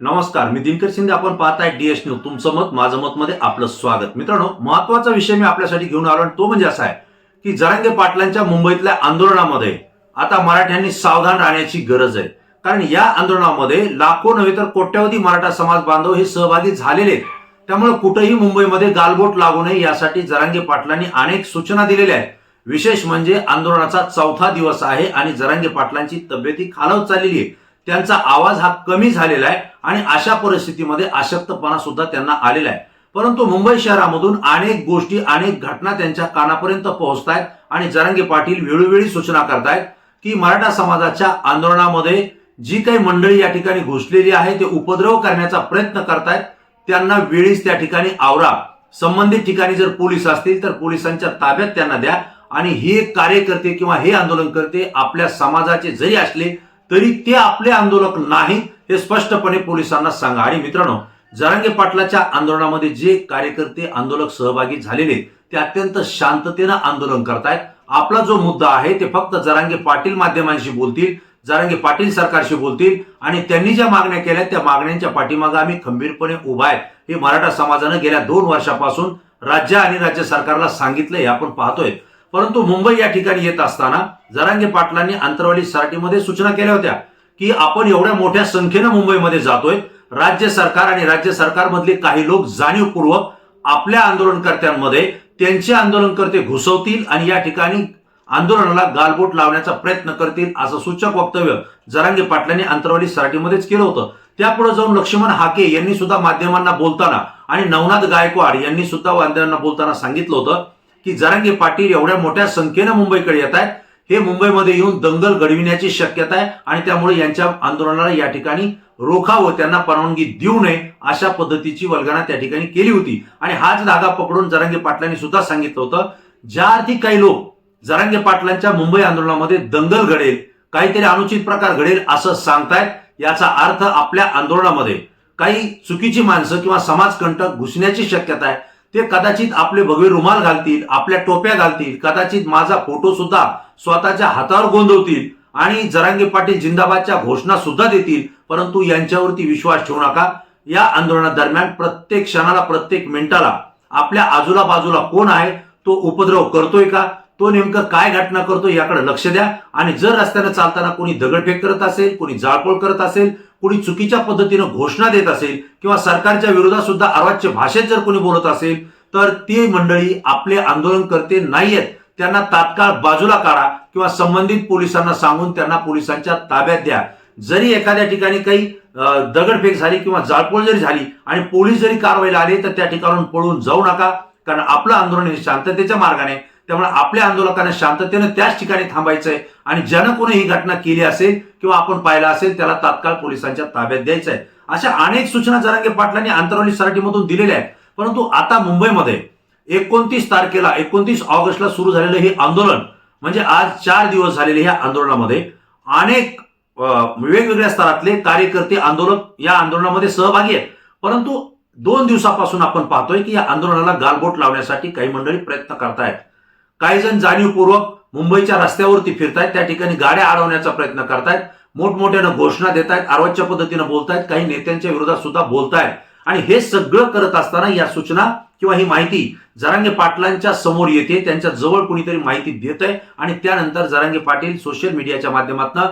नमस्कार मी दिनकर शिंदे. आपण पाहताय डीएस न्यूज तुमचं मत माझं मत मध्ये आपलं स्वागत. मित्रांनो महत्त्वाचा विषय मी आपल्यासाठी घेऊन आलो आणि तो म्हणजे असा आहे की जरांगे पाटलांच्या मुंबईतल्या आंदोलनामध्ये आता मराठ्यांनी सावधान राहण्याची गरज आहे. कारण या आंदोलनामध्ये लाखो नव्हे तर कोट्यवधी मराठा समाज बांधव हे सहभागी झालेले आहेत. त्यामुळे कुठेही मुंबईमध्ये गालबोट लागू नये यासाठी जरांगे पाटलांनी अनेक सूचना दिलेल्या आहेत. विशेष म्हणजे आंदोलनाचा चौथा दिवस आहे आणि जरांगे पाटलांची तब्येती खालावत चाललेली आहे. त्यांचा आवाज हा कमी झालेला आहे आणि अशा परिस्थितीमध्ये अशक्तपणा सुद्धा त्यांना आलेला आहे. परंतु मुंबई शहरामधून अनेक गोष्टी अनेक घटना त्यांच्या कानापर्यंत पोहोचतायत आणि जरांगे पाटील वेळोवेळी सूचना करतायत की मराठा समाजाच्या आंदोलनामध्ये जी काही मंडळी या ठिकाणी घुसलेली आहे ते उपद्रव करण्याचा प्रयत्न करतायत. त्यांना वेळीच त्या ठिकाणी आवरा. संबंधित ठिकाणी जर पोलीस असतील तर पोलिसांच्या ताब्यात त्यांना द्या आणि हे कार्यकर्ते किंवा हे आंदोलन करते आपल्या समाजाचे जरी असले तरी ते आपले आंदोलक नाहीत हे स्पष्टपणे पोलिसांना सांगा. आणि मित्रांनो जरांगे पाटलाच्या आंदोलनामध्ये जे कार्यकर्ते आंदोलक सहभागी झालेले ते अत्यंत शांततेनं आंदोलन करतायत. आपला जो मुद्दा आहे ते फक्त जरांगे पाटील माध्यमांशी बोलतील जरांगे पाटील सरकारशी बोलतील आणि त्यांनी ज्या मागण्या केल्या त्या मागण्यांच्या पाठीमागे आम्ही खंबीरपणे उभा आहे. हे मराठा समाजानं गेल्या दोन वर्षापासून राज्य आणि राज्य सरकारला सांगितलंय हे आपण पाहतोय. परंतु मुंबई या ठिकाणी येत असताना जरांगे पाटलांनी अंतरवाली सराटीमध्ये सूचना केल्या होत्या की आपण एवढ्या मोठ्या संख्येनं मुंबईमध्ये जातोय. राज्य सरकार आणि राज्य सरकारमधले काही लोक जाणीवपूर्वक आपल्या आंदोलनकर्त्यांमध्ये त्यांचे आंदोलनकर्ते घुसवतील आणि या ठिकाणी आंदोलनाला गालबोट लावण्याचा प्रयत्न करतील असं सूचक वक्तव्य जरांगे पाटलांनी अंतरवाली सराटीमध्येच केलं होतं. त्यापुढे जाऊन लक्ष्मण हाके यांनी सुद्धा माध्यमांना बोलताना आणि नवनाथ गायकवाड यांनी सुद्धा माध्यमांना बोलताना सांगितलं होतं की जरांगे पाटील एवढ्या मोठ्या संख्येनं मुंबईकडे येत आहेत. हे मुंबईमध्ये येऊन दंगल घडविण्याची शक्यता आहे आणि त्यामुळे यांच्या आंदोलनाला या ठिकाणी रोखावं त्यांना परवानगी देऊ नये अशा पद्धतीची वल्गना त्या ठिकाणी केली होती. आणि हाच धागा पकडून जरांगे पाटलांनी सुद्धा सांगितलं होतं ज्या अर्थी काही लोक जरांगे पाटलांच्या मुंबई आंदोलनामध्ये दंगल घडेल काहीतरी अनुचित प्रकार घडेल असं सांगतायत याचा अर्थ आपल्या आंदोलनामध्ये काही चुकीची माणसं किंवा समाजकंटक घुसण्याची शक्यता आहे. ते कदाचित आपले भगवे रुमाल घालतील आपल्या टोप्या घालतील कदाचित माझा फोटो सुद्धा स्वतःच्या हातावर गोंदवतील आणि जरांगे पाटील जिंदाबादच्या घोषणा सुद्धा देतील. परंतु यांच्यावरती विश्वास ठेवू नका. या आंदोलनादरम्यान प्रत्येक क्षणाला प्रत्येक मिनिटाला आपल्या आजूला बाजूला कोण आहे तो उपद्रव करतोय का? तो नेमकं काय घटना करतो याकडे लक्ष द्या. आणि जर रस्त्यानं चालताना कोणी दगडफेक करत असेल कोणी जाळपोळ करत असेल कोणी चुकीच्या पद्धतीनं घोषणा देत असेल किंवा सरकारच्या विरोधात सुद्धा अर्वाच्य भाषेत जर कोणी बोलत असेल तर ती मंडळी आपले आंदोलन करते नाहीयेत. त्यांना तात्काळ बाजूला काढा किंवा संबंधित पोलिसांना सांगून त्यांना पोलिसांच्या ताब्यात द्या. जरी एखाद्या ठिकाणी काही दगडफेक झाली किंवा जाळपोळ जरी झाली आणि पोलीस जरी कारवाईला आले तर त्या ठिकाणून पळून जाऊ नका. कारण आपलं आंदोलन हे शांततेच्या मार्गाने त्यामुळे आपल्या आंदोलकांना शांततेनं त्याच ठिकाणी थांबायचंय आणि ज्यानं कोणी ही घटना केली असेल किंवा आपण पाहिला असेल त्याला तात्काळ पोलिसांच्या ताब्यात द्यायचं आहे अशा अनेक सूचना जरांगे पाटलांनी आंतरवाली सराठीमधून दिलेल्या आहेत. परंतु आता मुंबईमध्ये एकोणतीस तारखेला एकोणतीस ऑगस्टला सुरू झालेलं हे आंदोलन म्हणजे आज चार दिवस झालेले ह्या आंदोलनामध्ये अनेक वेगवेगळ्या स्तरातले कार्यकर्ते आंदोलक या आंदोलनामध्ये सहभागी आहेत. परंतु दोन दिवसापासून आपण पाहतोय की या आंदोलनाला गालबोट लावण्यासाठी काही मंडळी प्रयत्न करतायत. काही जण जाणीवपूर्वक मुंबईच्या रस्त्यावरती फिरतायत त्या ठिकाणी गाड्या अडवण्याचा प्रयत्न करतायत मोठमोठ्यानं घोषणा देत आहेत अर्वाच्या पद्धतीनं बोलतायत काही नेत्यांच्या विरोधात सुद्धा बोलतायत. आणि हे सगळं करत असताना या सूचना किंवा ही माहिती जरांगे पाटलांच्या समोर येते त्यांच्या जवळ कुणीतरी माहिती देत आहे आणि त्यानंतर जरांगे पाटील सोशल मीडियाच्या माध्यमातून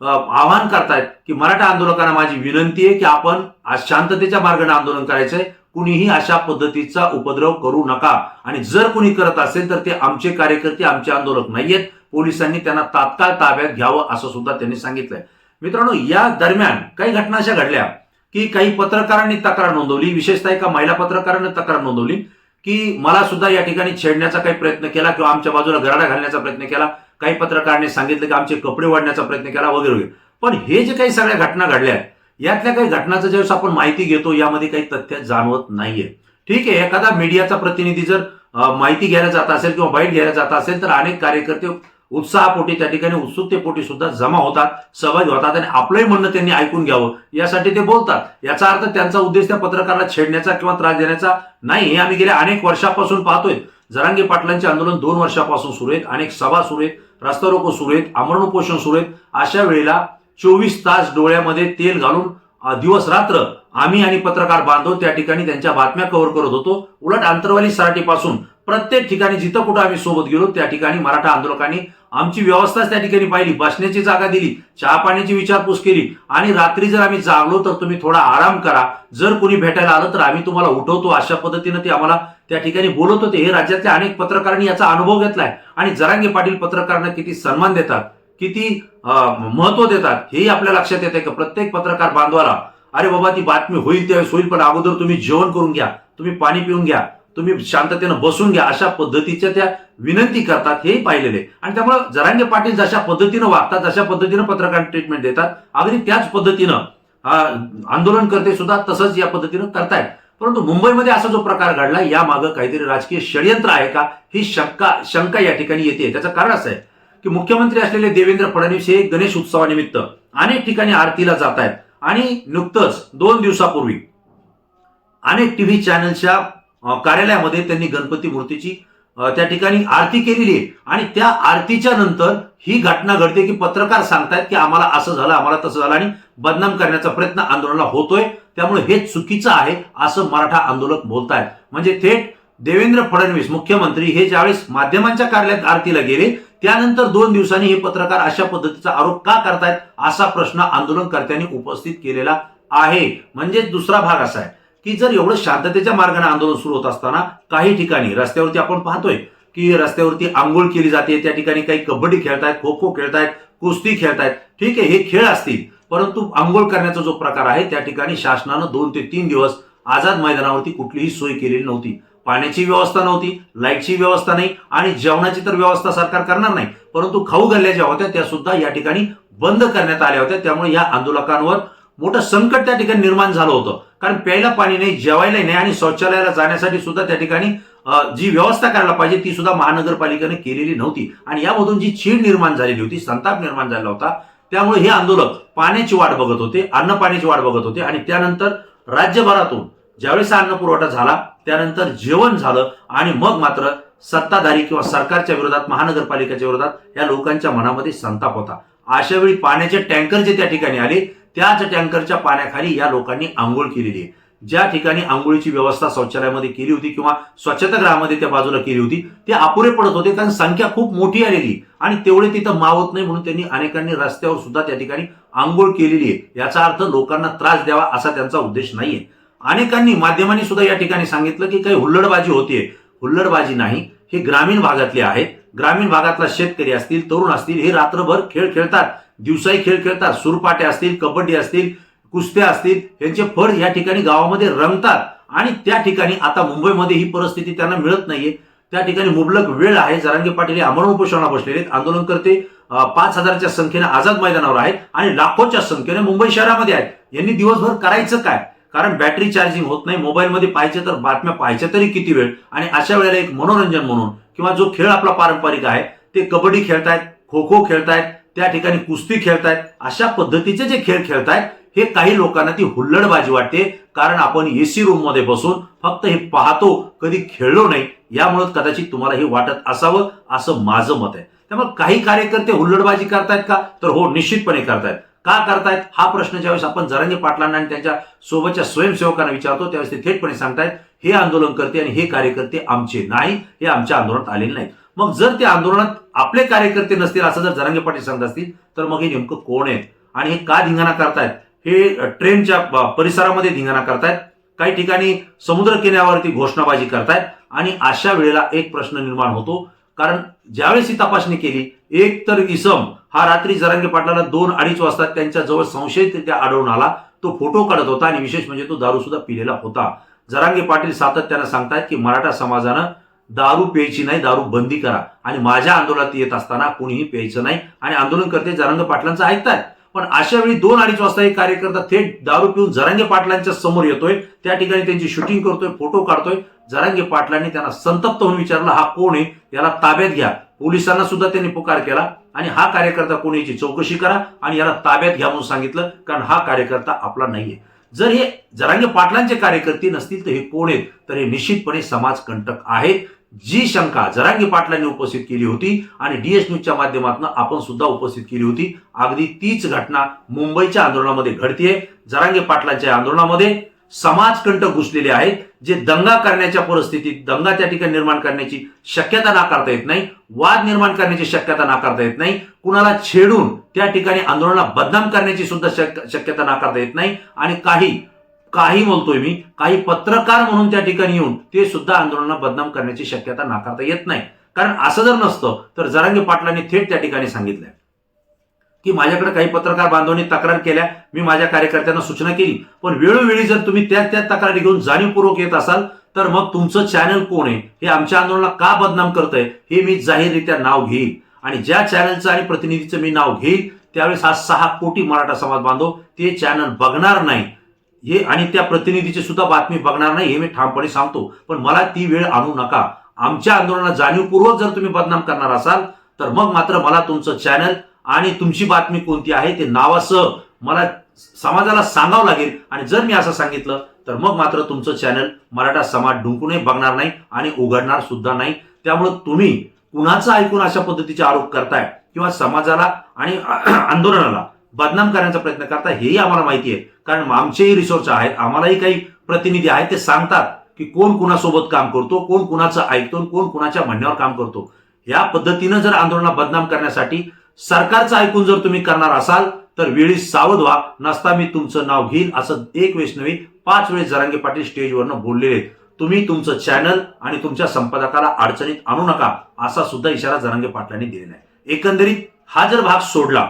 आवाहन करतायत की मराठा आंदोलकांना माझी विनंती आहे की आपण आज शांततेच्या मार्गाने आंदोलन करायचंय. कुणीही अशा पद्धतीचा उपद्रव करू नका. आणि जर कुणी करत असेल तर ते आमचे कार्यकर्ते आमचे आंदोलक नाहीयेत. पोलिसांनी त्यांना तात्काळ ताब्यात घ्यावं असं सुद्धा त्यांनी सांगितलंय. मित्रांनो या दरम्यान काही घटना अशा घडल्या की काही पत्रकारांनी तक्रार नोंदवली. विशेषतः एका महिला पत्रकारांनी तक्रार नोंदवली की मला सुद्धा या ठिकाणी छेडण्याचा काही प्रयत्न केला किंवा आमच्या बाजूला गराडा घालण्याचा प्रयत्न केला. काही पत्रकारांनी सांगितलं की आमचे कपडे वाढण्याचा प्रयत्न केला वगैरे वगैरे. पण हे जे काही सगळ्या घटना घडल्या आहेत यातल्या काही घटनाचं ज्यावेळेस आपण माहिती घेतो यामध्ये काही तथ्य जाणवत नाहीये. ठीक आहे एखादा मीडियाचा प्रतिनिधी जर माहिती घ्यायला जात असेल किंवा बाईट घ्यायला जात असेल तर अनेक कार्यकर्ते उत्साहापोटी त्या ठिकाणी उत्सुकतेपोटी सुद्धा जमा होतात सहभागी होतात आणि आपलंही म्हणणं त्यांनी ऐकून घ्यावं. यासाठी ते बोलतात. याचा अर्थ त्यांचा उद्देश त्या पत्रकाराला छेडण्याचा किंवा त्रास देण्याचा नाही. हे आम्ही गेल्या अनेक वर्षापासून पाहतोय. जरांगे पाटलांचे आंदोलन दोन वर्षापासून सुरू आहेत. अनेक सभा सुरू आहेत. रस्ता रोको सुरू आहेत. आमरण उपोषण सुरू आहेत. अशा वेळेला चोवीस तास डोळ्यामध्ये तेल घालून दिवस रात्र आम्ही आणि पत्रकार बांधव त्या ठिकाणी त्यांच्या बातम्या कव्हर करत होतो. उलट आंतरवाली सराटीपासून प्रत्येक ठिकाणी जिथं कुठं आम्ही सोबत गेलो त्या ठिकाणी मराठा आंदोलकांनी आमची व्यवस्थाच त्या ठिकाणी पाहिली. बसण्याची जागा दिली चहा पाण्याची विचारपूस केली आणि रात्री जर आम्ही जागलो तर तुम्ही थोडा आराम करा. जर कोणी भेटायला आलं तर आम्ही तुम्हाला उठवतो. अशा पद्धतीनं ते आम्हाला त्या ठिकाणी बोलत होते. हे राज्यातल्या अनेक पत्रकारांनी याचा अनुभव घेतलाय. आणि जरांगे पाटील पत्रकारांना किती सन्मान देतात. किती महत्त्व देतात हेही आपल्या लक्षात येते की प्रत्येक पत्रकार बांधवाला अरे बाबा ती बातमी होईल त्यावेळेस होईल पण अगोदर तुम्ही जेवण करून घ्या तुम्ही पाणी पिऊन घ्या तुम्ही शांततेनं बसून घ्या अशा पद्धतीच्या त्या विनंती करतात हेही पाहिलेले आणि त्यामुळे जरांगे पाटील जशा पद्धतीनं वागतात जशा पद्धतीनं पत्रकार ट्रीटमेंट देतात अगदी त्याच पद्धतीनं आंदोलन करते सुद्धा तसंच या पद्धतीनं करतायत. परंतु मुंबईमध्ये असा जो प्रकार घडला या मागं काहीतरी राजकीय षडयंत्र आहे का? ही शंका शंका या ठिकाणी येते. त्याचं कारण असं आहे की मुख्यमंत्री असलेले देवेंद्र फडणवीस हे गणेश उत्सवानिमित्त अनेक ठिकाणी आरतीला जात आहेत. आणि नुकतंच दोन दिवसापूर्वी अनेक टीव्ही चॅनलच्या कार्यालयामध्ये त्यांनी गणपती मूर्तीची त्या ठिकाणी आरती केलेली आहे. आणि त्या आरतीच्या नंतर ही घटना घडते की पत्रकार सांगतायत की आम्हाला असं झालं आम्हाला तसं झालं आणि बदनाम करण्याचा प्रयत्न आंदोलनाला होतोय. त्यामुळे हे चुकीचं आहे असं मराठा आंदोलक बोलतायत. म्हणजे थेट देवेंद्र फडणवीस मुख्यमंत्री हे ज्यावेळेस माध्यमांच्या कार्यालयात आरतीला गेले त्यानंतर दोन दिवसांनी हे पत्रकार अशा पद्धतीचा आरोप का करतायत असा प्रश्न आंदोलनकर्त्यांनी उपस्थित केलेला आहे. म्हणजे दुसरा भाग असा आहे की जर एवढं शांततेच्या मार्गाने आंदोलन सुरू होत असताना काही ठिकाणी रस्त्यावरती आपण पाहतोय की रस्त्यावरती आंघोळ केली जाते त्या ठिकाणी काही कबड्डी खेळतायत खो खो खेळतायत कुस्ती खेळतायत ठीक आहे हे खेळ असतील परंतु आंघोळ करण्याचा जो प्रकार आहे त्या ठिकाणी शासनानं दोन ते तीन दिवस आझाद मैदानावरती कुठलीही सोय केलेली नव्हती. पाण्याची व्यवस्था नव्हती लाईटची व्यवस्था नाही आणि जेवणाची तर व्यवस्था सरकार करणार नाही. परंतु खाऊ गल्ल्या ज्या होत्या त्या सुद्धा या ठिकाणी बंद करण्यात आल्या होत्या. त्यामुळे या आंदोलकांवर मोठं संकट त्या ठिकाणी निर्माण झालं होतं. कारण प्यायला पाणी नाही जेवायला नाही आणि शौचालयाला जाण्यासाठी सुद्धा त्या ठिकाणी जी व्यवस्था करायला पाहिजे ती सुद्धा महानगरपालिकेने केलेली नव्हती. आणि यामधून जी चीड निर्माण झालेली होती संताप निर्माण झाला होता त्यामुळे हे आंदोलक पाण्याची वाट बघत होते अन्न पाण्याची वाट बघत होते आणि त्यानंतर राज्यभरातून ज्यावेळेस अन्न पुरवठा झाला त्यानंतर जेवण झालं आणि मग मात्र सत्ताधारी किंवा सरकारच्या विरोधात महानगरपालिकेच्या विरोधात या लोकांच्या मनामध्ये संताप होता. अशा वेळी पाण्याचे टँकर जे त्या ठिकाणी आले त्याच टँकरच्या पाण्याखाली या लोकांनी आंघोळ केलेली आहे. ज्या ठिकाणी आंघोळीची व्यवस्था शौचालयामध्ये केली होती किंवा स्वच्छतागृहामध्ये त्या बाजूला केली होती ते अपुरे पडत होते कारण संख्या खूप मोठी आलेली आणि तेवढे तिथं मावत नाही म्हणून त्यांनी अनेकांनी रस्त्यावर सुद्धा त्या ठिकाणी आंघोळ केलेली आहे. याचा अर्थ लोकांना त्रास द्यावा असा त्यांचा उद्देश नाहीये. अनेकांनी माध्यमांनी सुद्धा या ठिकाणी सांगितलं की काही हुल्लडबाजी होतीये. हुल्लडबाजी नाही हे ग्रामीण भागातले आहेत. ग्रामीण भागातला शेतकरी असतील तरुण असतील हे रात्रभर खेळ खेळतात. दिवसाही खेळ खेळतात. सुरपाटे असतील कबड्डी असतील कुस्त्या असतील यांचे फळ या ठिकाणी गावामध्ये रंगतात. आणि त्या ठिकाणी आता मुंबईमध्ये ही परिस्थिती त्यांना मिळत नाहीये. त्या ठिकाणी मुबलक वेळ आहे. जरांगे पाटील हे अमरण उपोषणाला बसलेले आहेत. आंदोलनकर्ते पाच हजारच्या संख्येने आझाद मैदानावर आहेत आणि लाखोच्या संख्येने मुंबई शहरामध्ये आहेत. यांनी दिवसभर करायचं काय? कारण बॅटरी चार्जिंग होत नाही मोबाईलमध्ये पाहिजे तर बातम्या पाहायच्या तरी किती वेळ? आणि अशा वेळेला एक मनोरंजन म्हणून किंवा जो खेळ आपला पारंपरिक आहे ते कबड्डी खेळतायत खो खो खेळतायत त्या ठिकाणी कुस्ती खेळतायत अशा पद्धतीचे जे खेळ खेळतायत हे काही लोकांना ती हुल्लडबाजी वाटते. कारण आपण एसी रूममध्ये बसून फक्त हे पाहतो कधी खेळलो नाही यामुळे कदाचित तुम्हाला हे वाटत असावं असं माझं मत आहे. त्यामुळे काही कार्यकर्ते हुल्लडबाजी करतायत का? तर हो निश्चितपणे करतायत. का करतायत? हा प्रश्न ज्यावेळेस आपण जरांगे पाटलांना आणि त्यांच्या सोबतच्या स्वयंसेवकांना विचारतो त्यावेळेस ते थेटपणे सांगतायत हे आंदोलन करते आणि हे कार्यकर्ते आमचे नाही हे आमच्या आंदोलनात आलेले नाहीत. मग जर ते आंदोलनात आपले कार्यकर्ते नसतील असं जर जरांगे पाटील सांगत असतील तर मग हे नेमकं कोण आहेत? आणि हे का धिंगाणा करतायत? हे ट्रेनच्या परिसरामध्ये धिंगाणा करतायत? काही ठिकाणी समुद्र किनाऱ्यावरती घोषणाबाजी करतायत? आणि अशा वेळेला एक प्रश्न निर्माण होतो कारण ज्यावेळेस ही तपासणी केली एक तर इसम हा रात्री जरांगे पाटलाला दोन अडीच वाजता त्यांच्या जवळ संशयितरित्या आढळून आला. तो फोटो काढत होता आणि विशेष म्हणजे तो दारू सुद्धा पिलेला होता. जरांगे पाटील सातत्यानं सांगतायत की मराठा समाजानं दारू प्यायची नाही दारू बंदी करा. आणि माझ्या आंदोलनात येत असताना कोणीही प्यायचं नाही आणि आंदोलनकर्ते जरांगे पाटलांचं ऐकतायत. पण अशा वेळी दोन अडीच वाजता एक कार्यकर्ता थेट दारू पिऊन जरांगे पाटलांच्या समोर येतोय. त्या ठिकाणी त्यांची शूटिंग करतोय फोटो काढतोय. जरांगे पाटलांनी त्यांना संतप्त होऊन विचारलं हा कोण आहे? याला ताब्यात घ्या. पोलिसांना सुद्धा त्यांनी पुकार केला आणि हा कार्यकर्ता कोण याची चौकशी करा आणि याला ताब्यात घ्या म्हणून सांगितलं कारण हा कार्यकर्ता आपला नाहीये. जर हे जरांगे पाटलांचे कार्यकर्ते नसतील तर हे कोण आहेत? तर हे निश्चितपणे समाजकंटक आहेत. जी शंका जरांगी पाटलांनी उपस्थित केली होती आणि डीएस न्यूजच्या माध्यमातून आपण सुद्धा उपस्थित केली होती अगदी तीच घटना मुंबईच्या आंदोलनामध्ये घडतीये. जरांगे पाटलांच्या आंदोलनामध्ये समाजकंटक घुसलेले आहेत जे दंगा करण्याच्या परिस्थितीत दंगा त्या ठिकाणी निर्माण करण्याची शक्यता नाकारता येत नाही वाद निर्माण करण्याची शक्यता नाकारता येत नाही कुणाला छेडून त्या ठिकाणी आंदोलनाला बदनाम करण्याची सुद्धा शक्यता नाकारता येत नाही आणि काही काही बोलतोय मी काही पत्रकार म्हणून त्या ठिकाणी येऊन ते सुद्धा आंदोलनाला बदनाम करण्याची शक्यता नाकारता येत नाही. कारण असं जर नसतं तर जरांगे पाटलांनी थेट त्या ठिकाणी सांगितलंय. की माझ्याकडे काही पत्रकार बांधवांनी तक्रार केल्या मी माझ्या कार्यकर्त्यांना सूचना केली. पण वेळोवेळी जर तुम्ही त्या त्या तक्रारी घेऊन जाणीवपूर्वक येत असाल तर मग तुमचं चॅनल कोण आहे? हे आमच्या आंदोलनाला का बदनाम करतंय? हे मी जाहीररित्या नाव घेईन. आणि ज्या चॅनलचं आणि प्रतिनिधीचं मी नाव घेईन त्यावेळेस हा सहा कोटी मराठा समाज बांधव ते चॅनल बघणार नाही. हे आणि त्या प्रतिनिधीची सुद्धा बातमी बघणार नाही हे मी ठामपणे सांगतो. पण मला ती वेळ आणू नका. आमच्या आंदोलनाला जाणीवपूर्वक जर तुम्ही बदनाम करणार असाल तर मग मात्र मला तुमचं चॅनल आणि तुमची बातमी कोणती आहे ते नावासह मला समाजाला सांगावं लागेल. आणि जर मी असं सांगितलं तर मग मात्र तुमचं चॅनल मराठा समाज डुंकूनही बघणार नाही आणि उघडणार सुद्धा नाही. त्यामुळे तुम्ही कुणाचं ऐकून अशा पद्धतीचे आरोप करताय किंवा समाजाला आणि आंदोलनाला बदनाम करण्याचा प्रयत्न करताय हेही आम्हाला माहिती आहे. कारण आमचेही रिसोर्स आहेत आम्हालाही काही प्रतिनिधी आहेत ते सांगतात की कोण कुणासोबत काम करतो कोण कुणाचं ऐकतो कोण कुणाच्या म्हणण्यावर काम करतो. या पद्धतीनं जर आंदोलनाला बदनाम करण्यासाठी सरकारचं ऐकून जर तुम्ही करणार असाल तर वेळी सावध व्हा. नसता मी तुमचं नाव घेईन असं एक वेळेस नव्हे पाच वेळेस जरांगे पाटील स्टेजवरनं बोललेले आहेत. तुम्ही तुमचं चॅनल आणि तुमच्या संपादकाला अडचणीत आणू नका असा सुद्धा इशारा जरांगे पाटलांनी दिलेला आहे. एकंदरीत हा जर भाग सोडला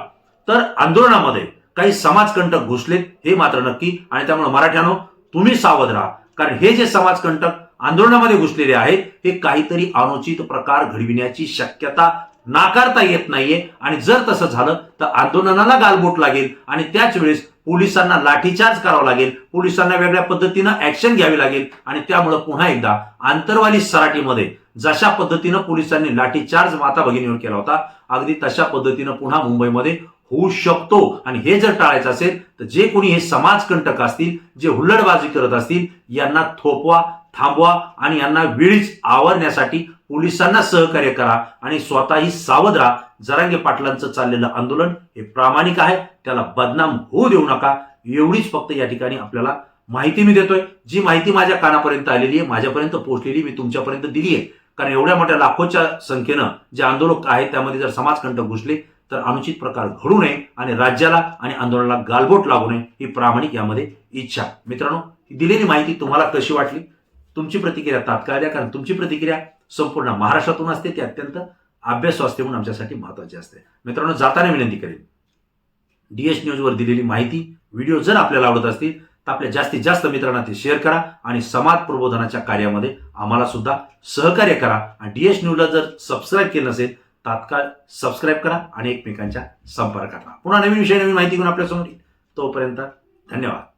तर आंदोलनामध्ये काही समाजकंटक घुसलेत हे मात्र नक्की. आणि त्यामुळे मराठ्यानो तुम्ही सावध राहा. कारण हे जे समाजकंटक आंदोलनामध्ये घुसलेले आहेत हे काहीतरी अनुचित प्रकार घडविण्याची शक्यता नाकारता येत नाहीये. आणि जर तसं झालं तर आंदोलनाला गालबोट लागेल. आणि त्याच वेळेस पोलिसांना लाठीचार्ज करावा लागेल. पोलिसांना वेगळ्या पद्धतीनं ऍक्शन घ्यावी लागेल. आणि त्यामुळं पुन्हा एकदा आंतरवाली सराटीमध्ये जशा पद्धतीनं पोलिसांनी लाठीचार्ज माता भगिनीवर केला होता अगदी तशा पद्धतीनं पुन्हा मुंबईमध्ये होऊ शकतो. आणि हे जर टाळायचं असेल तर जे कोणी हे समाजकंटक असतील जे हुल्लडबाजी करत असतील यांना थोपवा थांबवा आणि यांना वेळीच आवरण्यासाठी पोलिसांना सहकार्य करा आणि स्वतःही सावध राहा. जरांगे पाटलांचं चाललेलं आंदोलन हे प्रामाणिक आहे. त्याला बदनाम होऊ देऊ नका. एवढीच फक्त या ठिकाणी आपल्याला माहिती मी देतोय. जी माहिती माझ्या कानापर्यंत आलेली आहे माझ्यापर्यंत पोहोचलेली मी तुमच्यापर्यंत दिली आहे. कारण एवढ्या मोठ्या लाखोच्या संख्येनं जे आंदोलक आहेत त्यामध्ये जर समाजकंटक घुसले तर अनुचित प्रकार घडू नये आणि राज्याला आणि आंदोलनाला गालबोट लागू नये ही प्रामाणिक यामध्ये इच्छा मित्रांनो दिलेली माहिती तुम्हाला कशी वाटली? तुमची प्रतिक्रिया तात्काळ द्या कारण तुमची प्रतिक्रिया संपूर्ण महाराष्ट्रातून असते ती अत्यंत अभ्यास असते म्हणून आमच्यासाठी महत्त्वाची असते. मित्रांनो जाताना विनंती करेन. डी एस न्यूजवर दिलेली माहिती व्हिडिओ जर आपल्याला आवडत असतील तर आपल्या जास्तीत जास्त मित्रांना ते शेअर करा आणि समाज प्रबोधनाच्या कार्यामध्ये आम्हाला सुद्धा सहकार्य करा. आणि डी एस न्यूजला जर सबस्क्राईब केलं नसेल तात्काळ सबस्क्राईब करा आणि एकमेकांच्या संपर्कात राहा. पुन्हा नवीन विषय नवीन माहिती घेऊन आपल्यासमोर येईल. तोपर्यंत धन्यवाद.